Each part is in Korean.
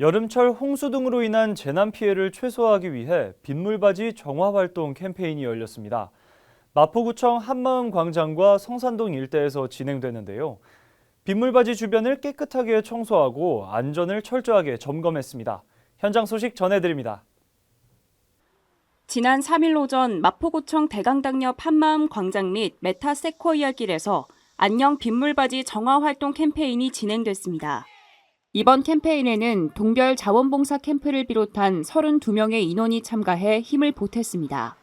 여름철 홍수 등으로 인한 재난 피해를 최소화하기 위해 빗물바지 정화 활동 캠페인이 열렸습니다. 마포구청 한마음 광장과 성산동 일대에서 진행되는데요. 빗물바지 주변을 깨끗하게 청소하고 안전을 철저하게 점검했습니다. 현장 소식 전해드립니다. 지난 3일 오전 마포구청 대강당 옆 한마음 광장 및 메타 세코이아 길에서 안녕 빗물바지 정화 활동 캠페인이 진행됐습니다. 이번 캠페인에는 동별 자원봉사 캠프를 비롯한 32명의 인원이 참가해 힘을 보탰습니다.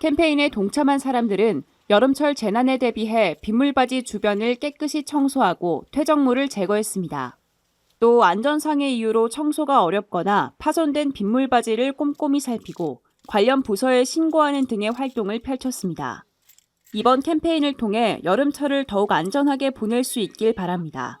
캠페인에 동참한 사람들은 여름철 재난에 대비해 빗물바지 주변을 깨끗이 청소하고 퇴적물을 제거했습니다. 또 안전상의 이유로 청소가 어렵거나 파손된 빗물바지를 꼼꼼히 살피고 관련 부서에 신고하는 등의 활동을 펼쳤습니다. 이번 캠페인을 통해 여름철을 더욱 안전하게 보낼 수 있길 바랍니다.